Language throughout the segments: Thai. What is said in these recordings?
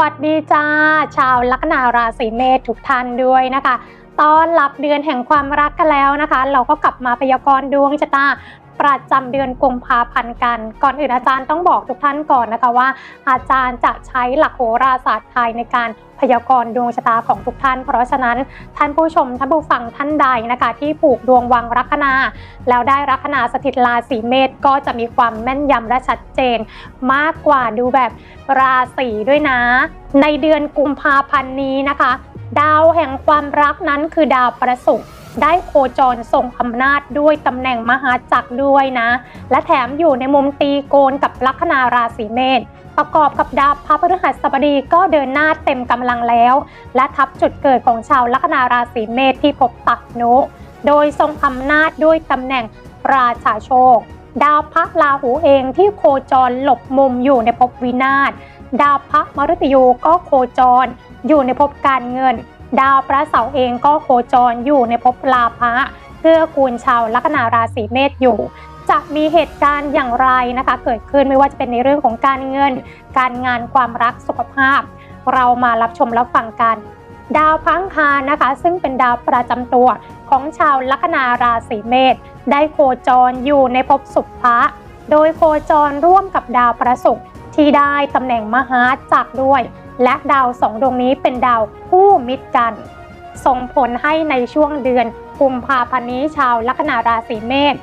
วัสดีจ้า ชาวลัคนาราศีเมษทุกท่านด้วยนะคะ ตอนรับเดือนแห่งความรักกันแล้วนะคะ เราก็กลับมาพยากรณ์ดวงชะตา ประจำเดือนกุมภาพันธ์กัน ก่อนอื่นอาจารย์ต้องบอกทุกท่านก่อนนะคะว่า อาจารย์จะใช้หลักโหราศาสตร์ไทยในการพยากรณ์ดวงชะตาของทุกท่าน เพราะฉะนั้นท่านผู้ชมท่านผู้ฟังท่านใดนะคะ ที่ผูกดวงวังลัคนา แล้วได้ลัคนาสถิตราศีเมษก็จะมีความแม่นยำและชัดเจน มากกว่าดูแบบราศีด้วยนะ ในเดือนกุมภาพันธ์นี้นะคะ ดาวแห่งความรักนั้นคือดาวประศุก ได้โคจรทรงอำนาจด้วยตำแหน่งมหาจักรด้วยนะ และแถมอยู่ในมุมตีโกนกับลัคนาราศีเมษประกอบกับดาวพระพฤหัสบดีก็เดินหน้าเต็มกำลังแล้ว และทับจุดเกิดของชาวลัคนาราศีเมษที่พบตักนุ โดยทรงอำนาจด้วยตำแหน่งราชาโชค ดาวพระราหูเองที่โคจรหลบมุมอยู่ในภพวินาศดาวพระมฤตยูก็โคจรอยู่ในภพการเงิน ดาวพระเสาร์เองก็โคจรอยู่ในภพลาภะเพื่อกูลชาวลัคนาราศีเมษอยู่ จะมีเหตุการณ์อย่างไรนะคะ เกิดขึ้นไม่ว่าจะเป็นในเรื่องของการเงิน การงานความรักสุขภาพ เรามารับชมรับฟังกัน ดาวพังคารนะคะ ซึ่งเป็นดาวประจำตัวของชาวลัคนาราศีเมษได้โคจรอยู่ในภพสุภะโดยโคจรร่วมกับดาวประศุกร์ที่ได้ตำแหน่งมหาจักรด้วย และดาวสองดวงนี้เป็นดาวคู่มิตรกัน ส่งผลให้ในช่วงเดือนกุมภาพันธ์นี้ชาวลัคนาราศีเมษ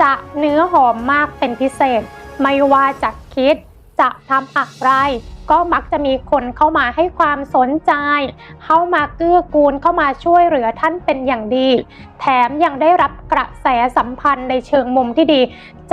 จะเนื้อหอมมากเป็นพิเศษ ไม่ว่าจะคิด จะทำอะไร ก็มักจะมีคนเข้ามาให้ความสนใจ เข้ามาเกื้อกูลเข้ามาช่วยเหลือท่านเป็นอย่างดี แถมยังได้รับกระแสสัมพันธ์ในเชิงมุมที่ดี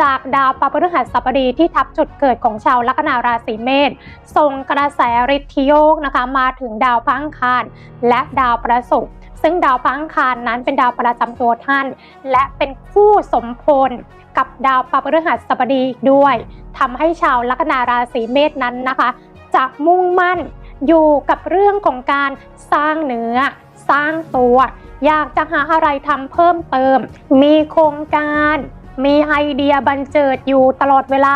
จากดาวปพฤหัสบดีที่ทับจุดเกิดของชาวลัคนาราศีเมษส่งกระแสฤทธิโยกนะคะมาถึงดาวพังคารและดาวประศุกร์ซึ่งดาวพังคารนั้นเป็นดาวประจำตัวท่าน และเป็นคู่สมพล กับดาวปพฤหัสบดีอีกด้วยทำให้ชาวลัคนาราศีเมษนั้นนะคะ จะมุ่งมั่นอยู่กับเรื่องของการสร้างเนื้อ สร้างตัว อยากจะหาอะไรทำเพิ่มเติม มีโครงการ มีไอเดียบันเจิดอยู่ตลอดเวลา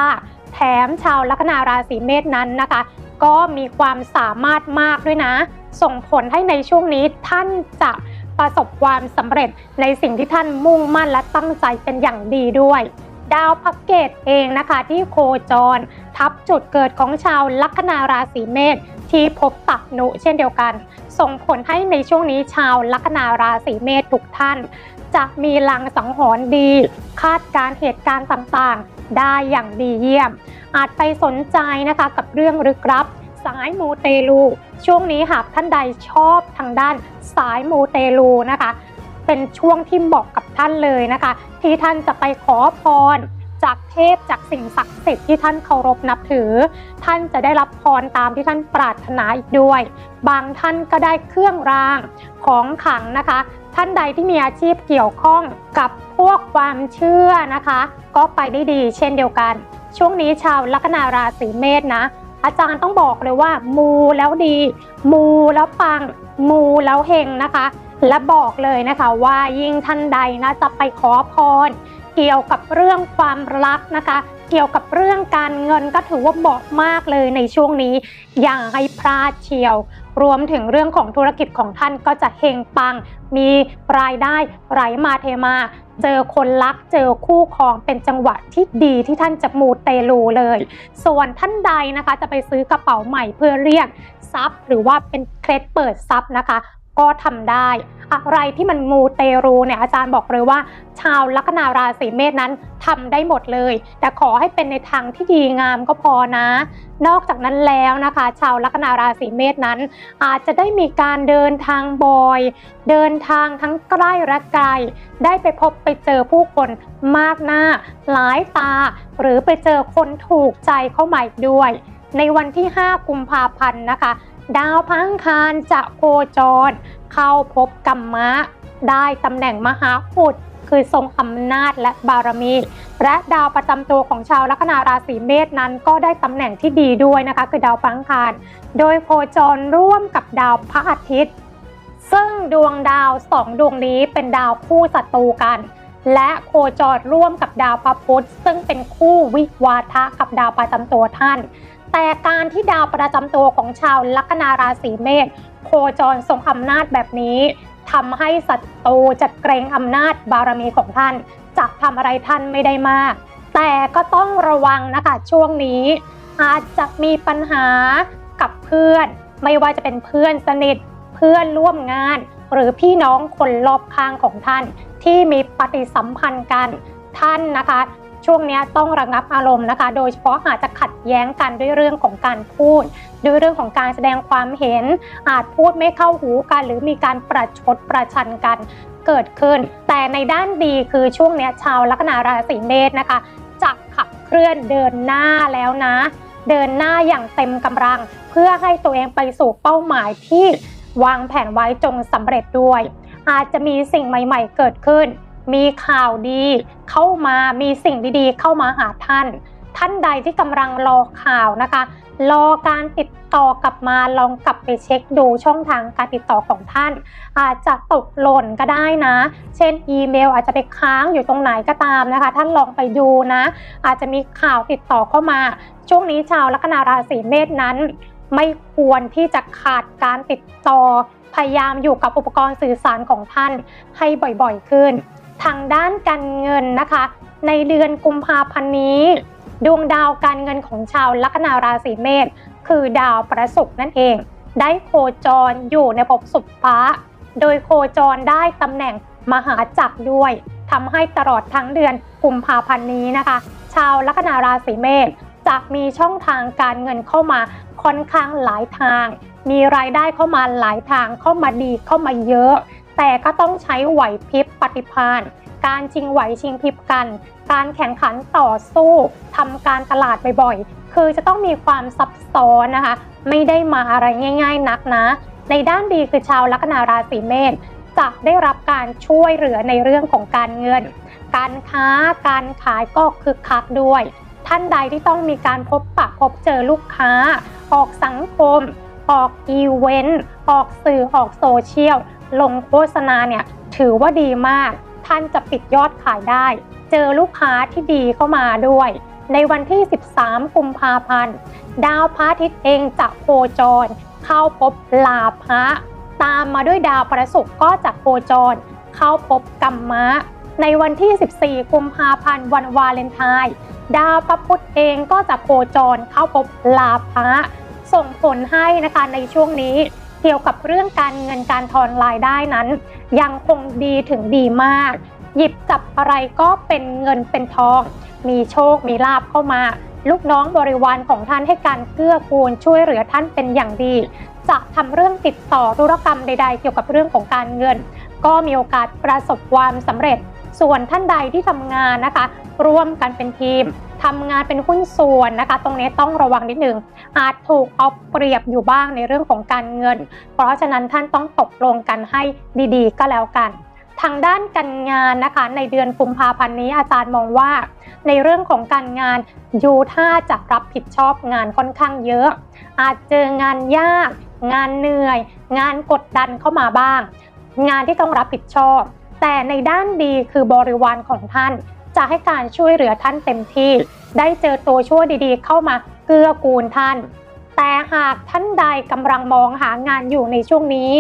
แถมชาวลัคนาราศีเมษนั้นนะคะ ก็มีความสามารถมากด้วยนะ ส่งผลให้ในช่วงนี้ท่านจะ ประสบความสำเร็จในสิ่งที่ท่านมุ่งมั่นและตั้งใจเป็นอย่างดีด้วย ดาวพักเกตเองนะคะที่โคจร ทับจุดเกิดของชาวลัคนาราศีเมษที่พบตักหนุเช่นเดียวกัน ส่งผลให้ในช่วงนี้ชาวลัคนาราศีเมษทุกท่าน จะมีลังสังหรณ์ดี คาดการเหตุการณ์ต่างๆ ได้อย่างดีเยี่ยม อาจไปสนใจนะคะกับเรื่องลึกลับ สายมูเตลู ช่วงนี้หากท่านใดชอบทางด้านสายมูเตลูนะคะ เป็นช่วงที่เหมาะกับท่านเลยนะคะ ที่ท่านจะไปขอพรจากเทพจากสิ่งศักดิ์สิทธิ์ที่ท่านเคารพนับถือ ท่านจะได้รับพรตามที่ท่านปรารถนาอีกด้วย บางท่านก็ได้เครื่องรางของขลังนะคะ ท่านใดที่มีอาชีพเกี่ยวข้องกับพวกความเชื่อนะคะ ก็ไปได้ดีเช่นเดียวกัน ช่วงนี้ชาวลัคนาราศีเมษนะ อาจารย์ต้องบอกเลยว่า มูแล้วดี มูแล้วปัง มูแล้วเฮงนะคะ และบอกเลยนะคะว่ายิ่งท่านใดนะจะไปขอพร เกี่ยวกับเรื่องความรักนะคะ เกี่ยวกับเรื่องการเงินก็ถือว่าเหมาะมากเลยในช่วงนี้ อย่าให้พลาดเชียว รวมถึงเรื่องของธุรกิจของท่านก็จะเฮงปัง มีรายได้ไหลมาเทมา เจอคนรักเจอคู่ครองเป็นจังหวะที่ดีที่ท่านจะมูเตลูเลย ส่วนท่านใดนะคะจะไปซื้อกระเป๋าใหม่เพื่อเรียกทรัพย์ หรือว่าเป็นเคล็ดเปิดทรัพย์นะคะ ก็ทำได้ อะไรที่มันมูเตรูเนี่ยอาจารย์บอกเลยว่า ชาวลัคนาราศีเมษนั้นทำได้หมดเลย แต่ขอให้เป็นในทางที่ดีงามก็พอนะ นอกจากนั้นแล้วนะคะ ชาวลัคนาราศีเมษนั้น อาจจะได้มีการเดินทางบ่อย เดินทางทั้งใกล้และไกล ได้ไปพบไปเจอผู้คนมากหน้า หลายตา หรือไปเจอคนถูกใจเข้ามาอีกด้วย ในวันที่ 5 กุมภาพันธ์นะคะ ดาวพังคารจะโคจร เข้าพบกัมมะ ได้ตำแหน่งมหาอุดคือทรงอำนาจและบารมี และดาวประจำตัวของชาวลัคนาราศีเมษนั้นก็ได้ตำแหน่งที่ดีด้วยนะคะ คือดาวพังคาร โดยโคจรร่วมกับดาวพระอาทิตย์ ซึ่งดวงดาวสองดวงนี้เป็นดาวคู่ศัตรูกัน และโคจรร่วมกับดาวพระพุธซึ่งเป็นคู่วิวาทะกับดาวประจำตัวท่าน แต่การที่ดาวประจำตัวของชาวลัคนาราศีเมษโคจรทรงอำนาจแบบนี้ทำให้ศัตรูจะเกรงอำนาจบารมีของท่าน จะทำอะไรท่านไม่ได้มาก แต่ก็ต้องระวังนะคะช่วงนี้ อาจจะมีปัญหากับเพื่อน ไม่ว่าจะเป็นเพื่อนสนิทเพื่อนร่วมงาน หรือพี่น้องคนรอบข้างของท่านที่มีปฏิสัมพันธ์กันท่านนะคะ ช่วงนี้ต้องระงับอารมณ์นะคะ โดยเฉพาะอาจจะขัดแย้งกันด้วยเรื่องของการพูด ด้วยเรื่องของการแสดงความเห็น อาจพูดไม่เข้าหูกัน หรือมีการประชดประชันกันเกิดขึ้น แต่ในด้านดีคือช่วงนี้ชาวลัคนาราศีเมษนะคะจะขับเคลื่อนเดินหน้าแล้วนะ เดินหน้าอย่างเต็มกำลัง เพื่อให้ตัวเองไปสู่เป้าหมายที่วางแผนไว้จงสำเร็จด้วย อาจจะมีสิ่งใหม่ ๆ เกิดขึ้น มีข่าวดีเข้ามามีสิ่งดีๆ เข้ามาหาท่าน ท่านใดที่กำลังรอข่าวนะคะ รอการติดต่อกลับมาลองกลับไปเช็คดูช่องทางการติดต่อของท่าน อาจจะตกหล่นก็ได้นะ เช่นอีเมลอาจจะไปค้างอยู่ตรงไหนก็ตามนะคะ ท่านลองไปดูนะ อาจจะมีข่าวติดต่อเข้ามา ช่วงนี้ชาวลัคนาราศีเมษนั้น ไม่ควรที่จะขาดการติดต่อพยายามอยู่กับอุปกรณ์สื่อสารของท่านให้บ่อยๆขึ้น ทางด้านการเงินนะคะ ในเดือนกุมภาพันธ์นี้ ดวงดาวการเงินของชาวลัคนาราศีเมษคือดาวประศุกร์นั่นเอง ได้โคจรอยู่ในภพสุขฟ้า โดยโคจรได้ตำแหน่งมหาจักรด้วยทำให้ตลอดทั้งเดือนกุมภาพันธ์นี้นะคะ ชาวลัคนาราศีเมษจะมีช่องทางการเงินเข้ามาค่อนข้างหลายทาง มีรายได้เข้ามาหลายทางเข้ามาดีเข้ามาเยอะ แต่ก็ต้องใช้ไหวพริบปฏิภาณการชิงไหวชิงพริบกัน การแข่งขันต่อสู้ทำการตลาดบ่อยๆ คือจะต้องมีความซับซ้อนนะคะ ไม่ได้มาอะไรง่าย ๆ นักนะ ในด้านดีคือชาวลัคนาราศีเมษจะได้รับการช่วยเหลือในเรื่องของการเงิน การค้า การขายก็คึกคักด้วย ท่านใดที่ต้องมีการพบปะพบเจอลูกค้า ออกสังคม ออกอีเวนต์ ออกสื่อ ออกโซเชียล ลงโฆษณาเนี่ยถือว่าดีมาก ท่านจะปิดยอดขายได้ เจอลูกค้าที่ดีเข้ามาด้วย ในวันที่ 13 กุมภาพันธ์ ดาวพระอาทิตย์เองจะโคจร เข้าพบลาภะตามมาด้วยดาวประศุกร์ก็จะโคจร เข้าพบกัมมะ ในวันที่ 14 กุมภาพันธ์วันวาเลนไทน์ดาวพระพุธเองก็จะโคจรเข้าพบลาภะส่งผลให้นะคะในช่วงนี้ เกี่ยวกับเรื่องการเงินการทอนรายได้นั้น ยังคงดีถึงดีมาก หยิบจับอะไรก็เป็นเงินเป็นทอง มีโชคมีลาบเข้ามา ลูกน้องบริวารของท่านให้การเกื้อกูลช่วยเหลือท่านเป็นอย่างดี จะทำเรื่องติดต่อธุรกรรมใด ๆ เกี่ยวกับเรื่องของการเงิน ก็มีโอกาสประสบความสำเร็จ ส่วนท่านใดที่ทำงานนะคะ ร่วมกันเป็นทีม ทำงานเป็นหุ้นส่วนนะคะ ตรงนี้ต้องระวังนิดนึงอาจถูกเอาเปรียบอยู่บ้างในเรื่องของการเงิน เพราะฉะนั้นท่านต้องตกลงกันให้ดีๆ ก็แล้วกัน ทางด้านการงานนะคะ ในเดือนกุมภาพันธ์นี้อาจารย์มองว่า ในเรื่องของการงานยูท่าจะรับผิดชอบงานค่อนข้างเยอะ อาจเจองานยาก งานเหนื่อย งานกดดันเข้ามาบ้าง งานที่ต้องรับผิดชอบแต่ในด้านดีคือบริวารของท่าน จะให้การช่วยเหลือท่านเต็มที่ ได้เจอตัวช่วยดีๆ เข้ามาเกื้อกูลท่าน แต่หากท่านใดกำลังมองหางานอยู่ในช่วงนี้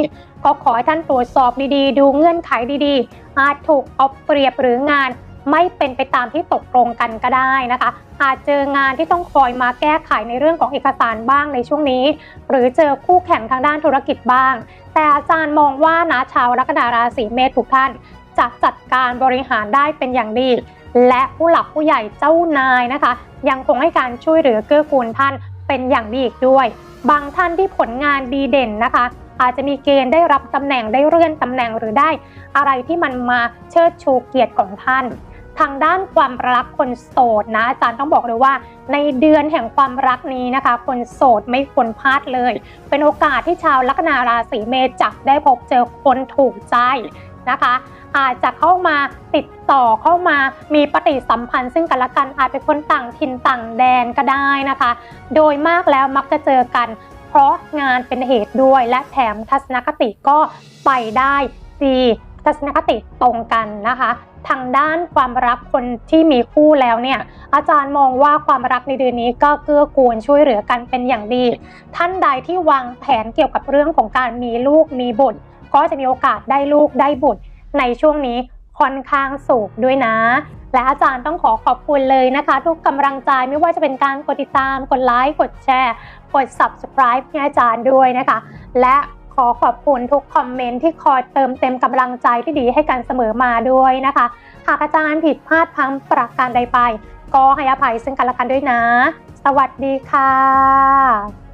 ก็ขอให้ท่านตรวจสอบดีๆ ดูเงื่อนไขดีๆ อาจถูกเอาเปรียบหรืองานไม่เป็นไปตามที่ตกลงกันก็ได้นะคะ อาจเจองานที่ต้องคอยมาแก้ไขในเรื่องของเอกสารบ้างในช่วงนี้ หรือเจอคู่แข่งทางด้านธุรกิจบ้าง แต่อาจารย์มองว่านะชาวลัคนาราศีเมษทุกท่านจะจัดการบริหารได้เป็นอย่างดี และผู้หลักผู้ใหญ่เจ้านายนะคะ ยังคงให้การช่วยเหลือเกื้อกูลท่านเป็นอย่างดีอีกด้วย บางท่านที่ผลงานดีเด่นนะคะ อาจจะมีเกณฑ์ได้รับตำแหน่งได้เลื่อนตำแหน่งหรือได้ อะไรที่มันมาเชิดชูเกียรติของท่าน ทางด้านความรักคนโสดนะอาจารย์ต้องบอกเลยว่า ในเดือนแห่งความรักนี้นะคะ คนโสดไม่ควรพลาดเลย เป็นโอกาสที่ชาวลัคนาราศีเมษจะได้พบเจอคนถูกใจนะคะ อาจจะเข้ามาติดต่อเข้ามามีปฏิสัมพันธ์ซึ่งกันและกันอาจเป็นคนต่างถิ่นต่างแดนก็ได้นะคะ โดยมากแล้วมักจะเจอกัน เพราะงานเป็นเหตุด้วย และแถมทัศนคติก็ไปได้ดีทัศนคติตรงกันนะคะ ทางด้านความรักคนที่มีคู่แล้วเนี่ย อาจารย์มองว่าความรักในเดือนนี้ก็เกื้อกูลช่วยเหลือกันเป็นอย่างดี ท่านใดที่วางแผนเกี่ยวกับเรื่องของการมีลูกมีบุตร ก็จะมีโอกาสได้ลูกได้บุตร ในช่วงนี้ค่อนข้างสูงด้วยนะ และอาจารย์ต้องขอขอบคุณเลยนะคะ ทุกกำลังใจไม่ว่าจะเป็นการกดติดตาม กดไลค์ กดแชร์ กด subscribe ให้อาจารย์ด้วยนะคะ และขอขอบคุณทุกคอมเมนต์ที่คอยเติมเต็มกำลังใจที่ดีให้กันเสมอมาด้วยนะคะ หากอาจารย์ผิดพลาดพังประการใดไป ก็ให้อภัยซึ่งกันและกันด้วยนะ สวัสดีค่ะ